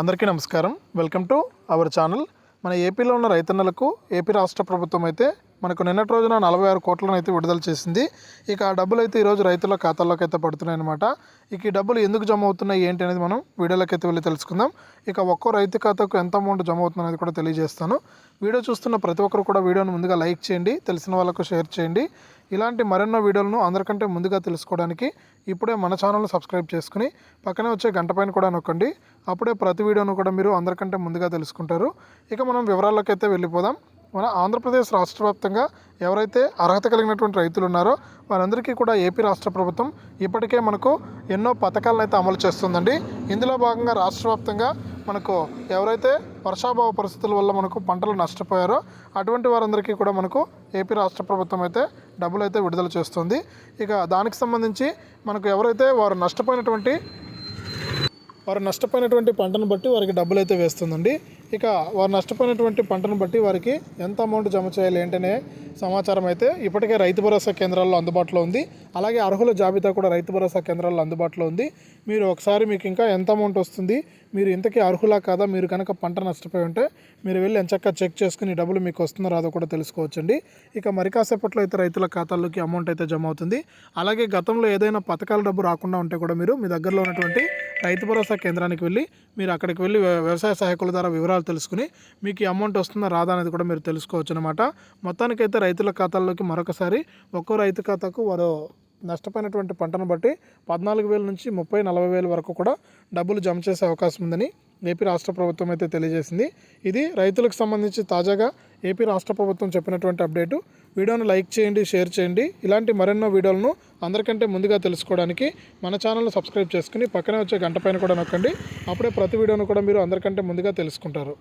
అందరికీ నమస్కారం. Welcome to our channel. మన ఏపీలో ఉన్న రైతన్నలకు ఏపీ రాష్ట్ర ప్రభుత్వం అయితే మనకు నిన్నటి రోజున నలభై ఆరు కోట్లను అయితే విడుదల చేసింది. ఇక ఆ డబ్బులు అయితే ఈరోజు రైతుల ఖాతాల్లోకి అయితే పడుతున్నాయి అనమాట ఇక ఈ డబ్బులు ఎందుకు జమ అవుతున్నాయి ఏంటి అనేది మనం వీడియోలోకి అయితే వెళ్ళి తెలుసుకుందాం. ఇక ఒక్కో రైతు ఖాతాకు ఎంత అమౌంట్ జమ అవుతుంది అనేది కూడా తెలియజేస్తాను. వీడియో చూస్తున్న ప్రతి ఒక్కరు కూడా వీడియోను ముందుగా లైక్ చేయండి తెలిసిన వాళ్ళకు షేర్ చేయండి. ఇలాంటి మరెన్నో వీడియోలను అందరికంటే ముందుగా తెలుసుకోవడానికి ఇప్పుడే మన ఛానల్ని సబ్స్క్రైబ్ చేసుకుని పక్కనే వచ్చే గంట పైన కూడా నొక్కండి. అప్పుడే ప్రతి వీడియోను కూడా మీరు అందరికంటే ముందుగా తెలుసుకుంటారు. ఇక మనం వివరాల్లోకి అయితే వెళ్ళిపోదాం. మన ఆంధ్రప్రదేశ్ రాష్ట్ర వ్యాప్తంగా ఎవరైతే అర్హత కలిగినటువంటి రైతులు ఉన్నారో వారందరికీ కూడా ఏపీ రాష్ట్ర ప్రభుత్వం ఇప్పటికే మనకు ఎన్నో పథకాలను అయితే అమలు చేస్తుందండి. ఇందులో భాగంగా రాష్ట్ర వ్యాప్తంగా మనకు ఎవరైతే వర్షాభావ పరిస్థితుల వల్ల మనకు పంటలు నష్టపోయారో అటువంటి వారందరికీ కూడా మనకు ఏపీ రాష్ట్ర ప్రభుత్వం అయితే డబ్బులు అయితే విడుదల చేస్తుంది. ఇక దానికి సంబంధించి మనకు ఎవరైతే వారు నష్టపోయినటువంటి వారు నష్టపోయినటువంటి పంటను బట్టి వారికి డబ్బులు అయితే వేస్తుందండి. ఇక వారు నష్టపోయినటువంటి పంటను బట్టి వారికి ఎంత అమౌంట్ జమ చేయాలి ఏంటనే సమాచారం అయితే ఇప్పటికే రైతు భరోసా కేంద్రాల్లో అందుబాటులో ఉంది. అలాగే అర్హుల జాబితా కూడా రైతు భరోసా కేంద్రాల్లో అందుబాటులో ఉంది. మీరు ఒకసారి మీకు ఇంకా ఎంత అమౌంట్ వస్తుంది మీరు ఇంతకీ అర్హులా కాదా మీరు కనుక పంట నష్టపోయి ఉంటే మీరు వెళ్ళి ఎంచక్క చెక్ చేసుకుని డబ్బులు మీకు వస్తుందో రాదో కూడా తెలుసుకోవచ్చండి. ఇక మరి కాసేపట్లో అయితే రైతుల ఖాతాల్లోకి అమౌంట్ అయితే జమ అవుతుంది. అలాగే గతంలో ఏదైనా పథకాల డబ్బు రాకుండా ఉంటే కూడా మీరు మీ దగ్గరలో ఉన్నటువంటి రైతు భరోసా కేంద్రానికి వెళ్ళి మీరు అక్కడికి వెళ్ళి వ్యవసాయ సహాయకుల ద్వారా వివరాలు తెలుసుకుని మీకు ఈ అమౌంట్ వస్తుందా రాదా అనేది కూడా మీరు తెలుసుకోవచ్చు అనమాట మొత్తానికైతే రైతుల ఖాతాల్లోకి మరొకసారి ఒక్కో రైతు ఖాతాకు వారు నష్టపోయినటువంటి పంటను బట్టి పద్నాలుగు వేల నుంచి ముప్పై నలభై వేల వరకు కూడా డబ్బులు జమ చేసే అవకాశం ఉందని ఏపీ రాష్ట్ర ప్రభుత్వం అయితే తెలియజేసింది. ఇది రైతులకు సంబంధించి తాజాగా ఏపీ రాష్ట్ర ప్రభుత్వం చెప్పినటువంటి అప్డేటు. వీడియోను లైక్ చేయండి షేర్ చేయండి. ఇలాంటి మరెన్నో వీడియోలను అందరికంటే ముందుగా తెలుసుకోవడానికి మన ఛానల్ను సబ్స్క్రైబ్ చేసుకుని పక్కనే వచ్చే గంట పైన కూడా నొక్కండి. అప్పుడే ప్రతి వీడియోను కూడా మీరు అందరికంటే ముందుగా తెలుసుకుంటారు.